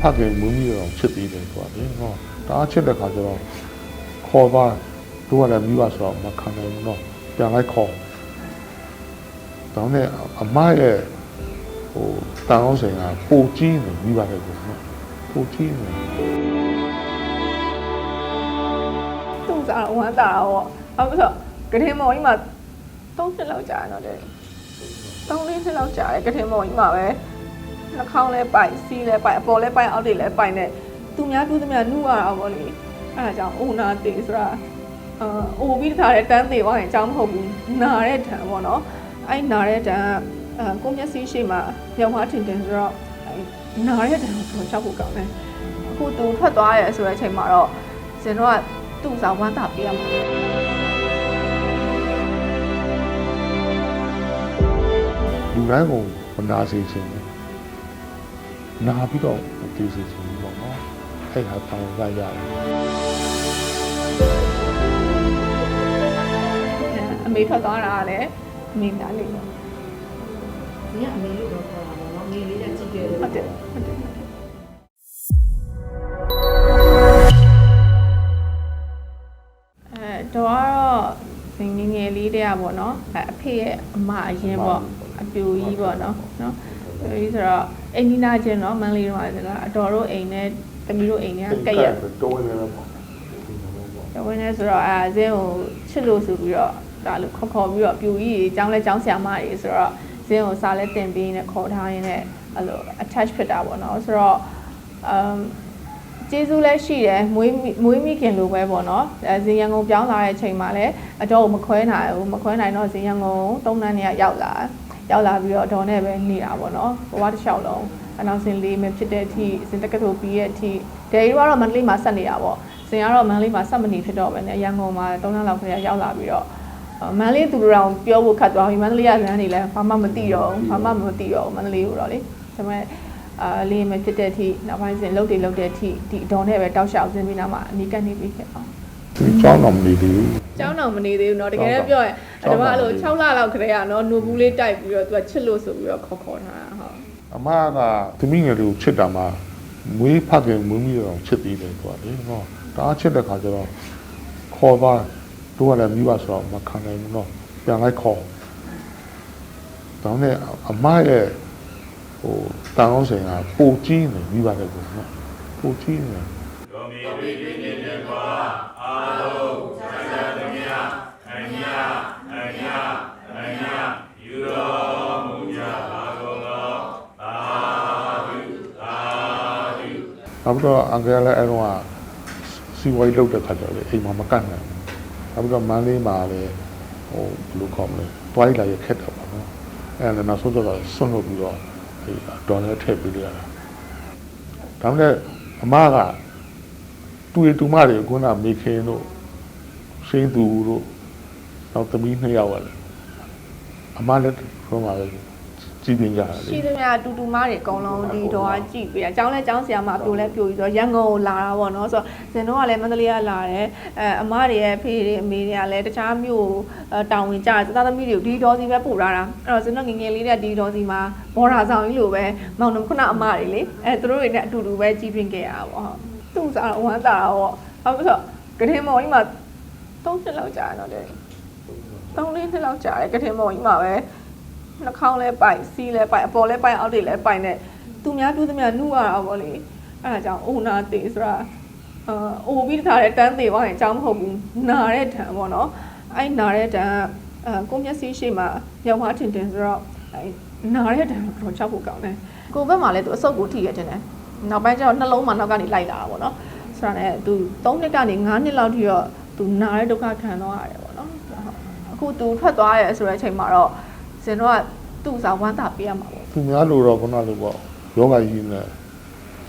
ဖခင်မွေးမိတော့ချစ်သေးတယ်ဆိုတာလေနော်တအားချစ်တဲ့ခါကျတော့ခေါ်ပါတို့ကလည်းမိဘဆိုတော့မခံနိုင်ဘူးနော်ပြန်လိုက်ခေါ်တောင်းတဲ့အမရဲ့ဟိုတန်အောင်ဆိုင်ကပိုကြီးနေမိဘတဲ့ကိုနော်ပိုကြီးနေသူ့စားတော့ဝမ်းတာတော့ဘာလို့လဲဆိုတော့ကတင်မော်ကြီးမှာ၃နှစ်လောက်ကြာတယ်တော့တဲ့၃လေးနှစ်လောက်ကြာတယ်ကတင်မော်ကြီးမှာပဲ နှာခေါင်းလဲပိုက်စီးလဲပိုက်အပေါ်လဲပိုက်အောက်တွေလဲပိုက်နေသူများပြုသမျှနှုတ်ရတာပေါ့လေအဲဒါကြောင့်အိုနာတေဆိုတာအာအိုပြီးတခါတည်းတန်းသေးသွားရင်အကြောင်းမဟုတ်ဘူးနာတဲ့တံပေါ့နော်အဲ့နာတဲ့တံကအာကိုမျက်စိရှိမှညောင်မထင်တယ်ဆိုတော့အဲ့နာတဲ့တံကိုကျွန်တော်ချောက်ဖို့ကောင်းတယ်အခုသူထွက်သွားရဲဆိုတဲ့အချိန်မှာတော့ဇင်တော့ကသူ့စာဝမ်းသာပေးရမှာလူတိုင်းကိုမနာစေချင်ဘူး နာပြီးတော့မတည်စေချင်ဘူးပေါ့နော်အဲ့ဒါတောင်းရရတယ်အမေထွက်သွားတာကလည်းအမေများနေတယ်။ဒီကအမေလို့တော့ခေါ်တာပေါ့နော်။ငယ်လေးကကြည့်ခဲ့လို့ဟုတ်တယ်ဟုတ်တယ်ဟုတ်တယ်အဲတော့ကတော့ငငယ်ငယ်လေးတည်းอ่ะပေါ့နော်အဲအဖေရဲ့အမအရင်ပေါ့အပြူကြီးပေါ့နော်နော်အဲဒီဆိုတော့ အိမ်နီးနာချင်းနော်မန်လေးတော့ဆိုတော့အတော်တို့အိမ်နဲ့တမီးတို့အိမ်နဲ့ကက်ရက်တိုးနေတယ်ပေါ့တဝင်းနေဆိုတော့အဲဇင်းကိုချစ်လို့ဆိုပြီးတော့ဒါလို့ခေါ်ခေါ်ပြီးတော့ပြူကြီးကြီးကျောင်းလဲကျောင်းဆရာမကြီးဆိုတော့ဇင်းကိုစားလဲတင်ပေးနေခေါ်ထားရင်းနဲ့အဲ့လို attach ဖြစ်တာပေါ့နော်ဆိုတော့ um ကျေးဇူးလည်းရှိတယ်မွေးမိမွေးမိခင်လိုပဲပေါ့နော်အဲဇင်ရန်ကုန်ပြောင်းလာတဲ့အချိန်မှာလည်းအတော့ကိုမခွဲနိုင်ဘူးမခွဲနိုင်တော့ဇင်ရန်ကုန်တုံးတန်းနေရောက်လာ ရောက်လာပြီးတော့အတော်နဲ့ပဲနေတာပေါ့နော်ဘဝတစ်လျှောက်လုံးအနောက်စင်လေးမဖြစ်တဲ့အထိစင်တက္ကသိုလ်ပြီးတဲ့အထိဒယ်ရီကတော့မန္တလေးမှာဆက်နေတာပေါ့ဇင်ကတော့မန္တလေးမှာဆက်မနေဖြစ်တော့ပဲねရန်ကုန်မှာတုံးတန်းလောက်ခရရောက်လာပြီးတော့အော်မန္တလေးသူတို့တောင်ပြောဖို့ခတ်သွားပြီမန္တလေးကလမ်းတွေလည်းဘာမှမသိတော့ဘူးဘာမှမသိတော့ဘူးမန္တလေးကိုတော့လေဒါပေမဲ့ အာလေးမဖြစ်တဲ့အထိနောက်ပိုင်းစဉ်လုတ်တွေလုတ်တဲ့အထိဒီအတော်နဲ့ပဲတောက်လျှောက်စင်းပြီးနောက်မှာအနီးကပ်နေပြီးခဲ့အောင် ဒီကြောင်းတော့မနေသေးဘူး ကျောင်းတော်မနေသေးဘူးเนาะတကယ်လည်းပြောရင် အဲ့တော့အဲ့လို6လလောက်ခရေကနော်နိုဘူးလေးတိုက်ပြီးတော့သူကချစ်လို့ဆိုပြီးတော့ခေါ်ခေါ်ထားတာဟုတ်အမကသမီးငယ်လေးကိုချစ်တာမှာမွေးဖခင်မွေးမိတော့ချစ်သေးတယ်သူကလေနော်တအားချစ်တဲ့ခါကျတော့ခေါ်ပါတို့ကလည်းမိဘဆိုတော့မခံနိုင်ဘူးနော်ပြန်လိုက်ခေါ်တောင်းတဲ့အမရဲ့ဟိုတောင်းအောင်ဆိုင်ကပိုကြီးနေမိဘလည်းကိုနော်ပိုကြီးနေ နောက်ပြီးတော့အန်ကယ်လည်းအဲ့တော့စီဝိုင်းလောက်တဲ့ခါကျတော့လေအိမ်မှာမကန့်နိုင်ဘူးနောက်ပြီးတော့မန်းလေးမှာလည်းဟိုဘယ်လိုခေါ်မလဲတွိုင်းလာရခက်တော့ပါနော်အဲ့ဒါလည်းနောက်ဆုံးတော့ဆွန့်လို့ပြီးတော့ဒီဒေါ်လာထည့်ပေးလိုက်ရတာဒါမှလည်းအမကတူရတူမတွေခုနမေခင်တို့ရှင်းသူတို့နောက်သမီးနှစ်ယောက်ရတယ်အမလည်းပြောမှာလေ ကြည်တင်ကြတာလေရှိသမျှအတူတူမတွေအကုန်လုံးဒီတော့ကကြည့်ပြီးအကြောင်းလဲအကြောင်းဆရာမအပြိုလဲပြိုပြီးတော့ရန်ကုန်ကိုလာတာပေါ့နော်ဆိုတော့ဇင်တော့ကလည်းမန္တလေးကလာတယ်အဲအမတွေရဲ့ဖေတွေအမေတွေကလည်းတခြားမြို့တောင်ဝင်ကြတယ်သားသမီးတွေကိုဒီတော်စီပဲပို့ထားတာအဲ့တော့ဇင်တော့ငငယ်လေးတဲ့ဒီတော်စီမှာဘော်ရာဆောင်ကြီးလိုပဲမောင်နှမခုနအမတွေလေအဲသူတို့တွေနဲ့အတူတူပဲကြီးပြင်းခဲ့ရတာပေါ့ဟုတ်သူ့စားတော့ဝမ်းတာတော့ဘာလို့ဆိုတော့ကတင်မော်ကြီးမှာ၃နှစ်လောက်ကြာတယ်တော့တဲ့၃လေးနှစ်လောက်ကြာတယ်ကတင်မော်ကြီးမှာပဲ နှာခေါင်းလဲပိုက်စီးလဲပိုက်အပေါ်လဲပိုက်အောက်တွေလဲပိုက်နေသူများပြုသမျှနှုတ်ရတာပေါ့လေအဲဒါကြောင့်အိုနာတေဆိုတာအာအိုပြီးတခါတည်းတန်းသေးသွားရင်အကြောင်းမဟုတ်ဘူးနာတဲ့တံပေါ့နော်အဲ့နာတဲ့တံကအာကိုမျက်စိရှိမှရောင်မထင်တယ်ဆိုတော့အဲ့နာတဲ့တံကတော့ချောက်ဖို့ကောင်းတယ်ကိုဘက်မှာလဲသူအဆုပ်ကိုထိရတင်တယ်နောက်ပိုင်းကျတော့နှလုံးမှာနောက်ကနေလိုက်လာတာပေါ့နော်ဆိုတော့လည်းသူ3နှစ်ကနေ9နှစ်လောက်ထိတော့သူနာတဲ့ဒုက္ခခံတော့ရတယ်ပေါ့နော်အခုသူထွက်သွားရဲဆိုတဲ့အချိန်မှာတော့ ဇင်တော့ကသူ့စာဝမ်းသာပေးရမှာပေါ့သူများလိုတော့ခုနလိုပေါ့ယောဂကြီးနဲ့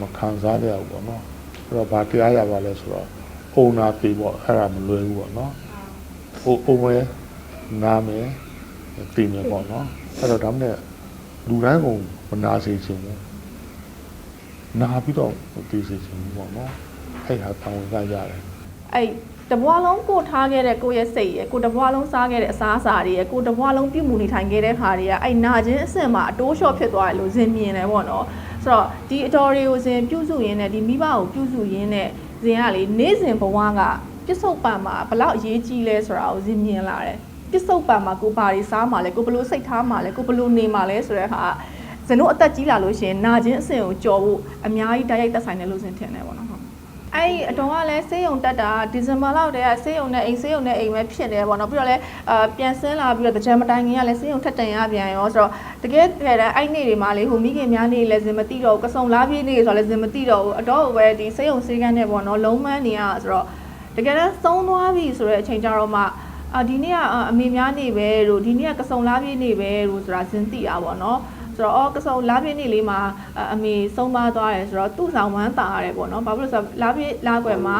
မခံစားရဘူးပေါ့နော်အဲ့တော့ဘာတရားရပါလဲဆိုတော့အုံနာပေပေါ့အဲ့ဒါမလွယ်ဘူးပေါ့နော်ဟိုအုံမဲနာမဲတည်နေပေါ့နော်အဲ့တော့ဒါမှမဟုတ်လူတိုင်းကိုမနာစေချင်ဘူးနာပြီးတော့တည်စေချင်ဘူးပေါ့နော်အဲ့ဟာတောင်းရရတယ်အဲ့ တဘွားလုံးကိုထားခဲ့တဲ့ကိုယ့်ရဲ့စိတ်ရဲ့ကိုတဘွားလုံးစားခဲ့တဲ့အစားအစာတွေရဲ့ကိုတဘွားလုံးပြုမှုနေထိုင်ခဲ့တဲ့ခါတွေကအဲ့နာခြင်းအဆင့်မှာအတိုးလျှော့ဖြစ်သွားတယ်လို့ဇင်မြင်တယ်ပေါ့နော်ဆိုဆိုတော့ဒီအတော်တွေကိုစဉ်ပြုစုရင်းနဲ့ဒီမိဘကိုပြုစုရင်းနဲ့စဉ်ကလေနေ့စဉ်ဘဝကပစ္စုပန်မှာဘလောက်အရေးကြီးလဲဆိုတာကိုစဉ်မြင်လာတယ်ပစ္စုပန်မှာကိုဘာတွေစားမှာလဲကိုဘလို့စိတ်ထားမှာလဲကိုဘလို့နေမှာလဲဆိုတဲ့ဟာဇင်တို့အသက်ကြီးလာလို့ရှိရင်နာကျင်အဆင့်ကိုကြော်ဖို့အများကြီးတိုက်ရိုက်သက်ဆိုင်တယ်လို့စဉ်ထင်တယ်ပေါ့နော်ဟုတ် အဲ့ဒီအတော်ကလည်းဆေးရုံတက်တာဒီဇင်ဘာလောက်တည်းကဆေးရုံနဲ့အိမ်ဆေးရုံနဲ့အိမ်ပဲဖြစ်တယ်ပေါ့နော်ပြီးတော့လည်းအာပြန်ဆင်းလာပြီးတော့ကြံမတိုင်ခင်ကလည်းဆေးရုံထက်တန်ရပြန်ရောဆိုတော့တကယ်တကယ်တမ်းအဲ့နေ့တွေမှာလေဟိုမိခင်များနေလည်းဇင်မသိတော့ဘူးကစုံလားပြေးနေဆိုတော့လည်းဇင်မသိတော့ဘူးအတော့ပဲဒီဆေးရုံဆေးကန်းနဲ့ပေါ့နော်လုံးမန်းနေရဆိုတော့တကယ်တမ်းသုံးသွားပြီဆိုတဲ့အချိန်ကြတော့မှအာဒီနေ့ကအမေများနေပဲတို့ဒီနေ့ကကစုံလားပြေးနေပဲတို့ဆိုတာဇင်သိတာပေါ့နော် ဆိုတော့အော်ကစုံလားပြည့်နေ့လေးမှာအမေဆုံးပါသွားတယ်ဆိုတော့သူ့ဆောင်ဝမ်းတာရတယ်ပေါ့နော်။ဘာဖြစ်လို့ဆိုတော့လားပြည့်လားကွယ်မှာ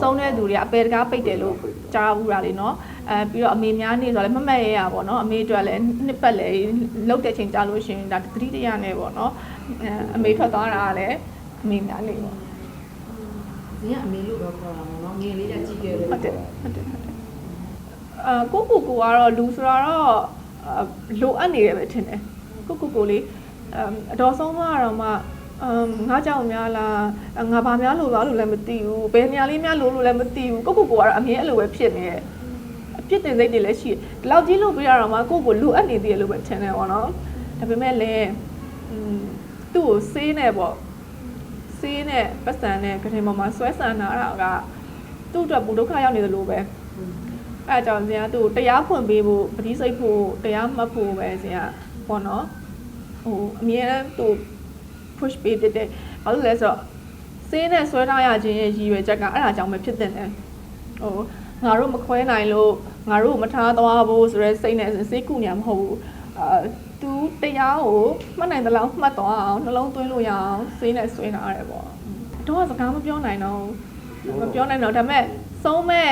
ဆုံးတဲ့သူတွေကအပေတကားပိတ်တယ်လို့ကြားဘူးတာလေနော်။အဲပြီးတော့အမေများနေဆိုတော့လည်းမမတ်ရရပေါ့နော်။အမေအတွက်လည်းနှစ်ပတ်လည်းလှုပ်တဲ့ချိန်ကြာလို့ရှိရင်ဒါတတိတရနဲ့ပေါ့နော်။အဲအမေထွက်သွားတာကလည်းအမေများနေပေါ့ဇင်ကအမေလို့တော့ခေါ်တာပေါ့နော်ငယ်လေးကကြည့်ခဲ့တယ်။ဟုတ်တယ်ဟုတ်တယ်ဟုတ်တယ်။အာကိုကိုကိုကတော့လူဆိုတော့အာလိုအပ်နေတယ်ပဲထင်တယ်။ ကိုကိုကိုလေးအမ်အတော်ဆုံးသွားတော့မှအမ်ငါကြောက်များလားငါဘာများလို့ပါလို့လည်းမသိဘူးဘယ်နေရာလေးများလို့လို့လည်းမသိဘူးကိုကိုကိုကတော့အမြင်အဲ့လိုပဲဖြစ်နေတယ်အပြစ်တင်စိတ်တွေလည်းရှိတယ်ဒီလောက်ကြီးလို့ပြရတော့မှကိုကိုလိုအပ်နေသေးတယ်လို့ပဲထင်တယ်ပေါ့နော်ဒါပေမဲ့လည်းอืมသူ့ကိုစေးနေပေါ့စေးနဲ့ပတ်စံနဲ့ကတင်ပေါ်မှာဆွဲဆန်လာတာကသူ့အတွက်ပူဒုက္ခရောက်နေတယ်လို့ပဲအဲအကြောင်းစင်ကသူ့ကိုတရားဖွင့်ပေးဖို့ပတိစိတ်ဖို့တရားမှတ်ဖို့ပဲစင်ကပေါ့နော် ဟိုအမြဲတမ်းသူ push ပေးတတ်တယ်ဘာလို့လဲဆိုတော့စင်းနဲ့ဆွဲထားရခြင်းရဲ့ရည်ရွယ်ချက်ကအဲ့ဒါကြောင့်ပဲဖြစ်တဲ့တယ်ဟိုငါတို့မခွဲနိုင်လို့ငါတို့မထားသွားဖို့ဆိုရဲစိတ်နဲ့စိတ်ကူညာမဟုတ်ဘူးအာသူတရားကိုမှတ်နိုင်တဲ့လောက်မှတ်သွားအောင်နှလုံးသွင်းလို့ရအောင်စင်းနဲ့ဆွဲထားရတယ်ပေါ့တော့စကားမပြောနိုင်တော့မပြောနိုင်တော့ဒါပေမဲ့ဆုံးမဲ့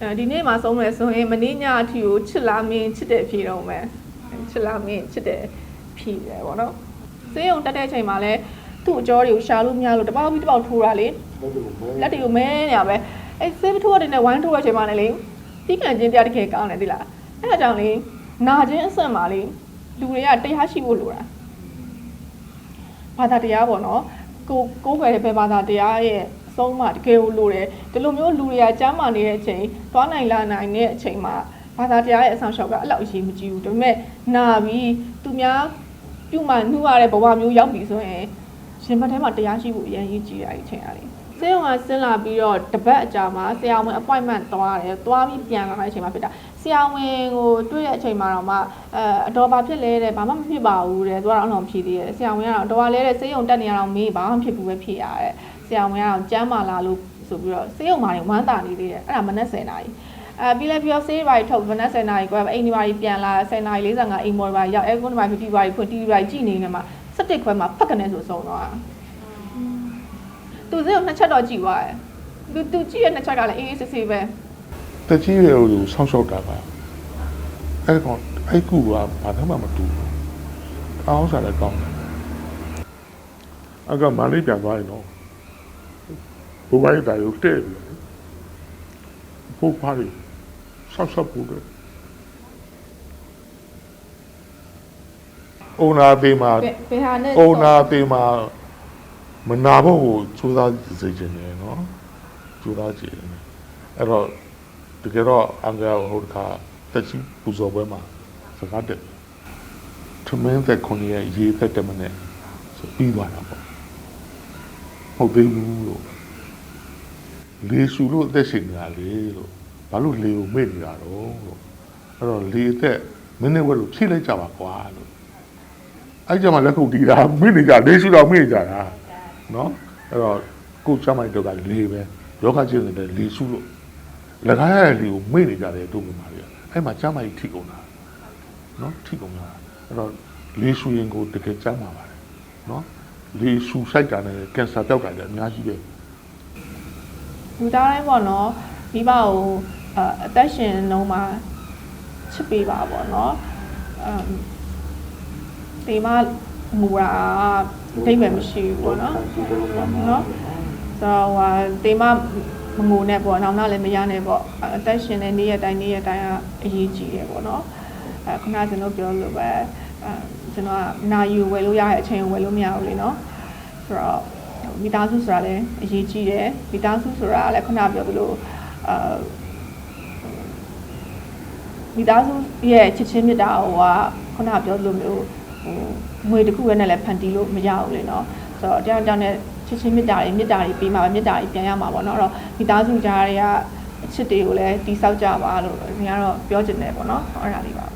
အဲဒီနေ့မှာဆုံးမယ်ဆိုရင်မနေ့ညအထိကိုချစ်လာမင်းချစ်တဲ့ဖြေတော့မယ်ချစ်လာမင်းချစ်တဲ့ ဖြေတယ်ပေါ့နော်စေးုံတက်တဲ့အချိန်မှာလဲသူ့အကြောတွေကိုရှာလို့မရလို့တပေါက်ပြီးတပေါက်ထိုးတာလေလက်တွေကိုမဲနေရပဲအဲစေးပထိုးရတဲ့ဝိုင်းထိုးတဲ့အချိန်မှာလည်းလေတိကန်ချင်းတရားတကယ်ကောင်းတယ်ဒီလားအဲဒါကြောင့်လေနာချင်းအဆင့်မှာလေလူတွေကတရားရှိဖို့လိုတာဘာသာတရားပေါ့နော်ကိုကိုယ်ပဲပဲဘာသာတရားရဲ့အဆုံးမတကယ်ကိုလိုတယ်ဒီလိုမျိုးလူတွေကကြားမှနေတဲ့အချိန်သွားနိုင်လာနိုင်တဲ့အချိန်မှာဘာသာတရားရဲ့အဆောင်ရှောက်ကအဲ့လောက်အရေးမကြီးဘူးဒါပေမဲ့နာပြီးသူများ ပြုမှနှူးရတဲ့ဘဝမျိုးရောက်ပြီဆိုရင်ရှင်ဘတ်ထဲမှာတရားရှိဖို့အရင်ရေးကြည့်ရတဲ့အချိန်အားလေးစေုံကဆင်းလာပြီးတော့တပတ်အကြာမှာဆရာဝန် appointment သွားတယ်သွားပြီးပြန်လာတဲ့အချိန်မှာဖြစ်တာဆရာဝန်ကိုတွေ့တဲ့အချိန်မှာတော့မှအဲအတော်ဘာဖြစ်လဲတဲ့ဘာမှမဖြစ်ပါဘူးတဲ့သူကတော့အလုံးဖြေသေးတယ်ဆရာဝန်ကတော့တော်ကလဲတဲ့စေုံတက်နေရအောင်မေးဘာမှမဖြစ်ဘူးပဲဖြေရတဲ့ဆရာဝန်ကတော့ကျမ်းမာလာလို့ဆိုပြီးတော့စေုံမာနေဝမ်းတာနေသေးတယ်အဲ့ဒါမနဲ့10နာရီ အဲပြီးလဲပြီးတော့ဆေးဘာကြီးထုတ်မနက်10နာရီကွာအိမ်ဒီဘာကြီးပြန်လာ10နာရီ45အိမ်မော်ဘာရောက်အဲကွန်ဒီဘာ50ဘာကြီးဖွင့် TV ဘာကြီးကြည့်နေနေမှာ17ခွဲမှာဖက်ကနေဆိုဆုံးသွားတာသူစေုံနှစ်ချက်တော့ကြည့်သွားတယ်သူသူကြည့်ရနှစ်ချက်ကလည်းအေးအေးဆေးဆေးပဲတကြီးရဲ့ကိုဆောင်းရှောက်တာပါအဲ့ကောင်အဲ့ကူကဘာမှမတူဘူးအောင်းစားလည်းကောင်းတယ်အကမလေးပြန်သွားရင်တော့ဘုရားရဲ့တာရုပ်တဲ့ပြီဘုရားကြီး ဆောက်ဆောက်ဖို့တယ်အိုနာသေးမှာဘယ်ဘယ်ဟာနဲ့အိုနာသေးမှာမနာဖို့ကိုစူးစမ်းစေချင်တယ်နော်စူးစမ်းကြည့်တယ်အဲ့တော့တကယ်တော့အင်္ဂါဟိုတခါတက်ချီပူဇော်ပွဲမှာစကားတက်ထမင်းသက်ခွန်ရဲ့ရေးသက်တယ်မနဲ့ဆိုပြီးသွားတာပေါ့ဟုတ်သေးဘူးလို့လေရှူလို့အသက်ရှင်နေတာလေလို့ ဘာလို့လေကိုမေ့နေတာတော့လို့အဲ့တော့လေအသက်မင်းနဲ့ဝက်လို့ဖြည့်လိုက်ကြပါကွာလို့အဲ့ကြမှာလက်ခုပ်တီးတာမေ့နေကြလေရှူတော့မေ့နေကြတာနော်အဲ့တော့ကိုယ်ချမိုက်တော့ကလေပဲယောဂကျင့်နေတဲ့လေရှူလို့လကားရတဲ့လူကိုမေ့နေကြတယ်တို့မြန်မာတွေကအဲ့မှာကျမ်းမာကြီးထိကုန်တာနော်ထိကုန်တာအဲ့တော့လေရှူရင်ကိုတကယ်ကျမ်းမာပါတယ်နော်လေရှူဆိုင်တာနဲ့ကင်ဆာပြောက်တာလည်းအများကြီးပဲလူသားတိုင်းပေါ့နော်မိဘကို အအသက်ရှင်လုံးမှာချစ်ပေးပါပေါ့နော်အမ်ဒီမှာမူရာအဓိပ္ပာယ်မရှိဘူးပေါ့နော်နော်ဆိုတော့ဟာဒီမှာမငိုနဲ့ပေါ့နောက်နောက်လည်းမရနဲ့ပေါ့အသက်ရှင်တဲ့နေ့ရက်တိုင်းနေ့ရက်တိုင်းကအရေးကြီးတယ်ပေါ့နော်အဲခုနကကျွန်တော်ပြောလို့ပဲအဲကျွန်တော်ကနာယူဝယ်လို့ရတဲ့အချိန်ကိုဝယ်လို့မရဘူးလေနော်ဆိုတော့မိသားစုဆိုတာလည်းအရေးကြီးတယ်မိသားစုဆိုတာလည်းခုနပြောသလိုအာ မိသားစုရဲ့ချစ်ချင်းမြတ်တာဟိုကခုနပြောသလိုမျိုးဟိုငွေတစ်ခုပဲနဲ့လည်းဖန်တီးလို့မရဘူးလေနော်ဆိုတော့တယောက်တယောက်နဲ့ချစ်ချင်းမြတ်တာတွေမြတ်တာတွေပြီးမှပဲမြတ်တာတွေပြန်ရမှာပေါ့နော်အဲ့တော့မိသားစုကြားတွေကအချစ်တွေကိုလည်းတိဆောက်ကြပါလို့ဒီကတော့ပြောချင်တယ်ပေါ့နော်အဲ့ဒါလေးပါပဲ